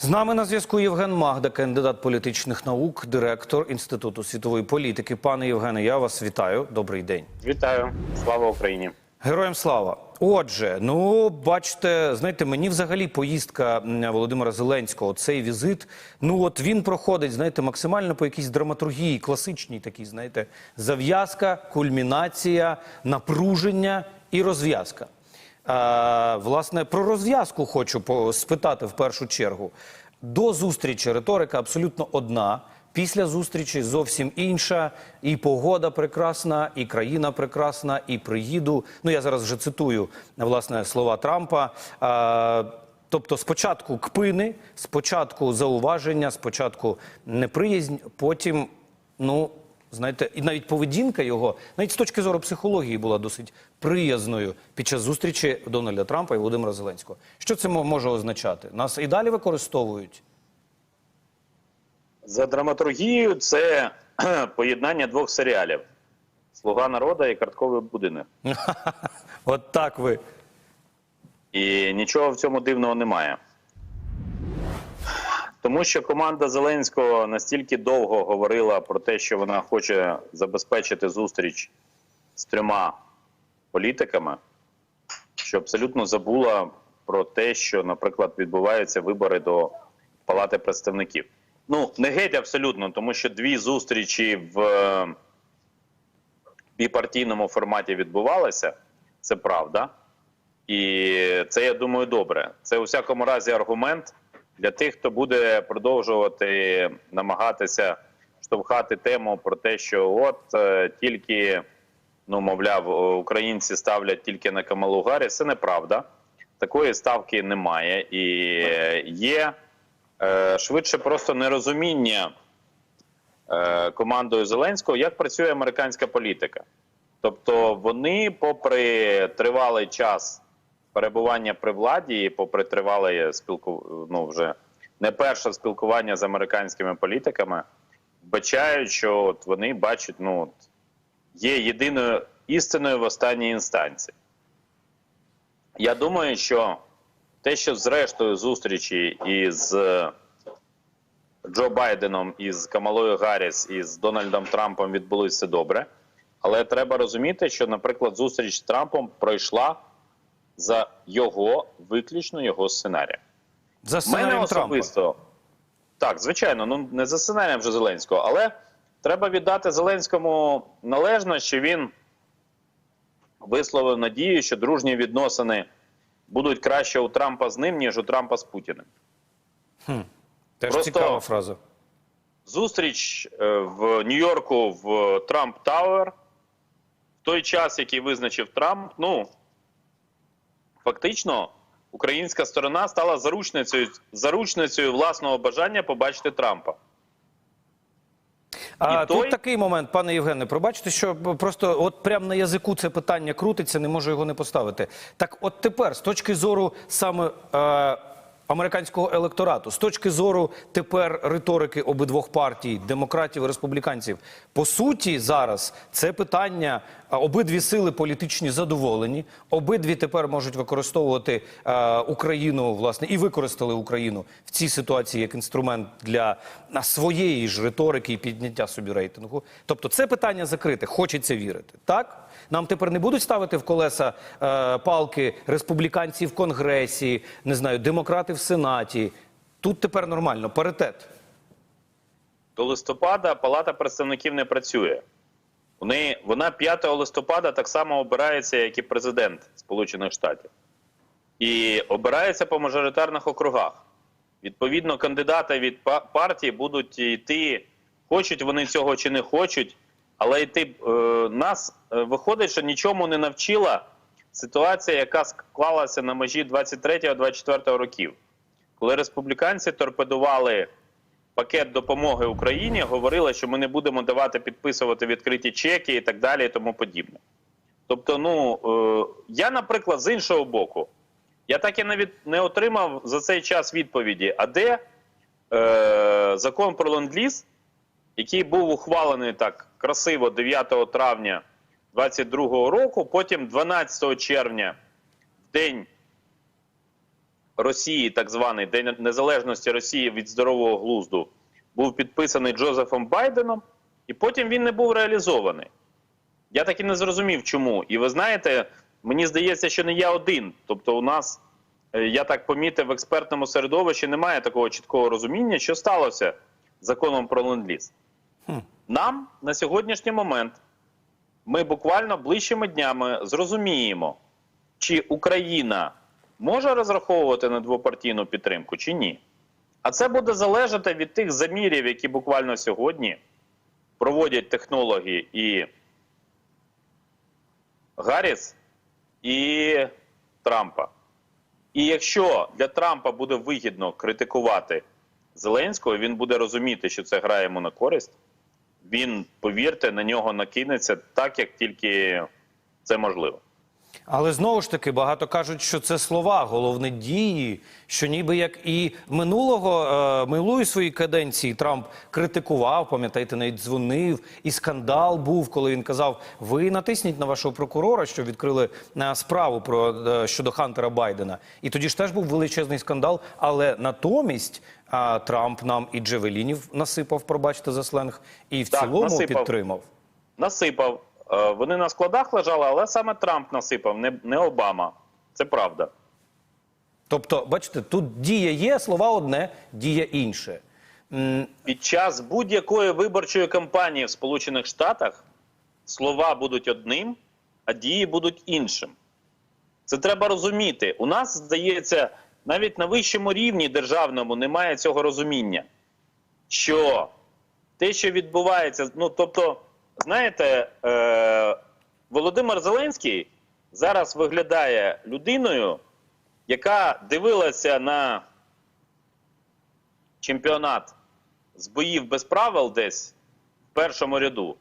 З нами на зв'язку Євген Магда, кандидат політичних наук, директор Інституту світової політики. Пане Євгене, я вас вітаю. Добрий день. Вітаю, слава Україні. Героям слава. Отже, ну бачите, знаєте, мені взагалі поїздка Володимира Зеленського, цей візит. Ну от він проходить, знаєте, максимально по якійсь драматургії, класичній такій, знаєте, зав'язка, кульмінація, напруження і розв'язка. Власне, про розв'язку хочу спитати в першу чергу. До зустрічі риторика абсолютно одна. Після зустрічі зовсім інша. І погода прекрасна, і країна прекрасна, і приїду. Ну я зараз вже цитую власне слова Трампа. Тобто, спочатку кпини, спочатку зауваження, спочатку неприязнь, потім, ну знаєте, і навіть поведінка його, навіть з точки зору психології, була досить приязною під час зустрічі Дональда Трампа і Володимира Зеленського. Що це може означати? Нас і далі використовують. За драматургією це поєднання двох серіалів: Слуга народу і картковий будинок. От так ви. І нічого в цьому дивного немає. Тому що команда Зеленського настільки довго говорила про те, що вона хоче забезпечити зустріч з трьома політиками, що абсолютно забула про те, що, наприклад, відбуваються вибори до Палати представників. Ну, не геть абсолютно, тому що дві зустрічі в е, біпартійному форматі відбувалися, це правда. І це, я думаю, добре. Це у всякому разі аргумент для тих, хто буде продовжувати намагатися штовхати тему про те, що от е, тільки, ну мовляв, українці ставлять тільки на Камалу Гарріс. Це неправда. Такої ставки немає. І е, є е, швидше просто нерозуміння е, командою Зеленського, як працює американська політика. Тобто вони, попри тривалий час перебування при владі, і попри тривале спілку, ну вже не перше спілкування з американськими політиками, вбачають, що от вони бачать, ну от, є єдиною істиною в останній інстанції. Я думаю, що те, що зрештою зустрічі із е, Джо Байденом, із Камалою Гарріс і з Дональдом Трампом відбулося добре. Але треба розуміти, що, наприклад, зустріч з Трампом пройшла за його виключно його сценарієм. За Мене сценарієм Трампа. так, звичайно, ну не за сценарієм вже Зеленського, але треба віддати Зеленському належно, що він висловив надію, що дружні відносини будуть краще у Трампа з ним, ніж у Трампа з Путіним. Теж Просто- цікава фраза. Зустріч е, в Нью-Йорку в Трамп Тауер. В той час, який визначив Трамп, ну фактично українська сторона стала заручницею, заручницею власного бажання побачити Трампа. А І тут той- такий момент, пане Євгене, пробачте, що просто от прямо на язику це питання крутиться, не можу його не поставити. Так, от тепер, з точки зору саме е, американського електорату, з точки зору тепер риторики обидвох партій, демократів і республіканців, по суті, зараз це питання обидві сили політичні задоволені, обидві тепер можуть використовувати е, Україну, власне, і використали Україну в цій ситуації як інструмент для своєї ж риторики і підняття собі рейтингу. Тобто, це питання закрите, хочеться вірити. Так нам тепер не будуть ставити в колеса е, палки республіканці в конгресі, не знаю, демократи в сенаті. Тут тепер нормально, паритет. До листопада Палата представників не працює. Вони, вона 5 листопада так само обирається, як і президент Сполучених Штатів. І обирається по мажоритарних округах. Відповідно, кандидати від партії будуть йти, хочуть вони цього чи не хочуть, але йти е, нас е, виходить, що нічому не навчила ситуація, яка склалася на межі 23-24 років, коли республіканці торпедували пакет допомоги Україні, говорили, що ми не будемо давати підписувати відкриті чеки і так далі, і тому подібне. Тобто, ну е, я, наприклад, з іншого боку, я так і навіть не отримав за цей час відповіді, а де е, закон про ленд-ліз, який був ухвалений так красиво 9 травня 2022 року, потім 12 червня, в день Росії, так званий День Незалежності Росії від здорового глузду, був підписаний Джозефом Байденом, і потім він не був реалізований. Я так і не зрозумів, чому. І ви знаєте, мені здається, що не я один. Тобто, у нас, е, я так помітив, в експертному середовищі немає такого чіткого розуміння, що сталося законом про ленд-ліз. Нам на сьогоднішній момент ми буквально ближчими днями зрозуміємо, чи Україна може розраховувати на двопартійну підтримку, чи ні. А це буде залежати від тих замірів, які буквально сьогодні проводять технологи і Гарріс, і Трампа. І якщо для Трампа буде вигідно критикувати Зеленського, він буде розуміти, що це грає йому на користь. Він, повірте, на нього накинеться так, як тільки це можливо. Але знову ж таки багато кажуть, що це слова, головне дії. Що ніби як і минулого е, минулої своїй каденції Трамп критикував, пам'ятаєте, навіть дзвонив, і скандал був, коли він казав: ви натисніть на вашого прокурора, що відкрили е, справу про е, щодо Хантера Байдена. І тоді ж теж був величезний скандал. Але натомість е, Трамп нам і Джевелінів насипав, пробачте за сленг, і в Так, цілому насипав. підтримав. Насипав. Е, Вони на складах лежали, але саме Трамп насипав, не, не Обама. Це правда. Тобто, бачите, тут дія є, слова одне, дія інше. Під час будь-якої виборчої кампанії в Сполучених Штатах слова будуть одним, а дії будуть іншим. Це треба розуміти. У нас, здається, навіть на вищому рівні державному немає цього розуміння, що те, що відбувається, ну тобто, знаєте, е, Володимир Зеленський зараз виглядає людиною, яка дивилася на чемпіонат з боїв без правил десь в першому ряду,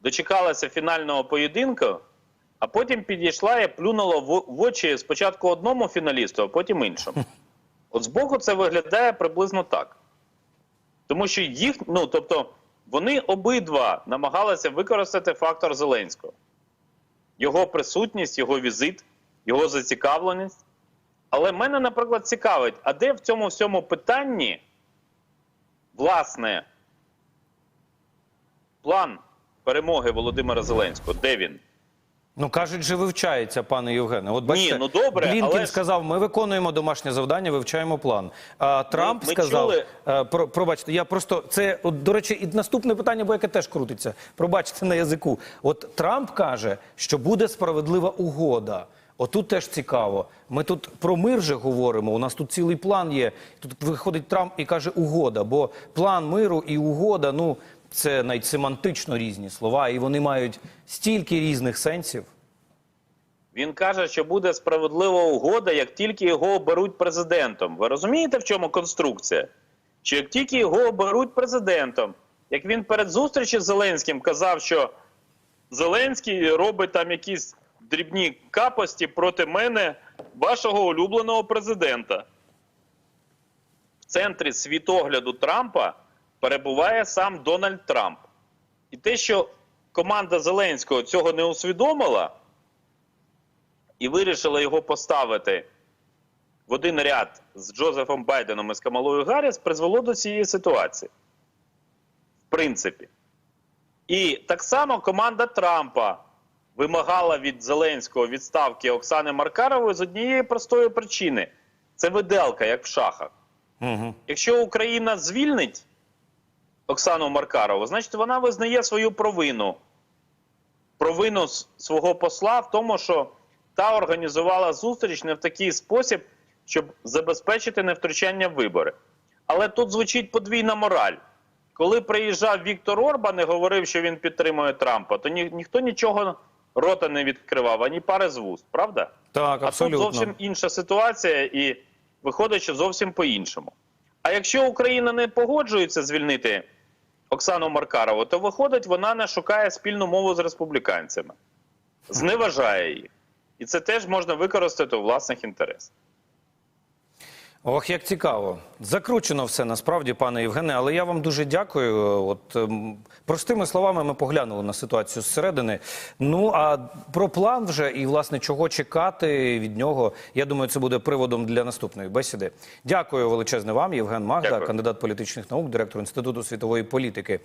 дочекалася фінального поєдинку, а потім підійшла і плюнула в, в очі спочатку одному фіналісту, а потім іншому. От збоку це виглядає приблизно так. Тому що їх, ну тобто, вони обидва намагалися використати фактор Зеленського, його присутність, його візит, його зацікавленість. Але мене, наприклад, цікавить, а де в цьому всьому питанні, власне, план перемоги Володимира Зеленського? Де він? Ну кажуть, же вивчається, пане Євгене. От бачите, ну, добре, Блінкен але сказав, ми виконуємо домашнє завдання, вивчаємо план. А Трамп ми сказав, чули- е, про, пробачте, я просто це, от, до речі, і наступне питання, бо яке теж крутиться. Пробачте на язику. От Трамп каже, що буде справедлива угода. Отут теж цікаво. Ми тут про мир же говоримо. У нас тут цілий план є. Тут виходить Трамп і каже угода. Бо план миру і угода, ну це навіть семантично різні слова, і вони мають стільки різних сенсів. Він каже, що буде справедлива угода, як тільки його оберуть президентом. Ви розумієте, в чому конструкція? Що як тільки його оберуть президентом, як він перед зустрічю з Зеленським казав, що Зеленський робить там якісь дрібні капості проти мене, вашого улюбленого президента. В центрі світогляду Трампа перебуває сам Дональд Трамп. І те, що команда Зеленського цього не усвідомила і вирішила його поставити в один ряд з Джозефом Байденом і з Камалою Гарріс, призвело до цієї ситуації. В принципі. І так само команда Трампа вимагала від Зеленського відставки Оксани Маркарової з однієї простої причини: це виделка, як в шахах. Угу. Якщо Україна звільнить Оксану Маркарову, значить вона визнає свою провину. Провину свого посла в тому, що та організувала зустріч не в такий спосіб, щоб забезпечити невтручання в вибори. Але тут звучить подвійна мораль. Коли приїжджав Віктор Орбан і говорив, що він підтримує Трампа, то ні, ніхто нічого рота не відкривав, ані пари з вуст, правда? Так, А тут зовсім інша ситуація, і виходить, що зовсім по-іншому. А якщо Україна не погоджується звільнити Оксану Маркарову, то виходить, вона не шукає спільну мову з республіканцями, зневажає її. І це теж можна використати у власних інтересах. Ох, як цікаво. Закручено все насправді, пане Євгене. Але я вам дуже дякую. От ем, простими словами, ми поглянули на ситуацію зсередини. Ну а про план вже і власне чого чекати від нього. Я думаю, це буде приводом для наступної бесіди. Дякую величезне вам, Євген Магда, Дякую. кандидат політичних наук, директор інституту світової політики.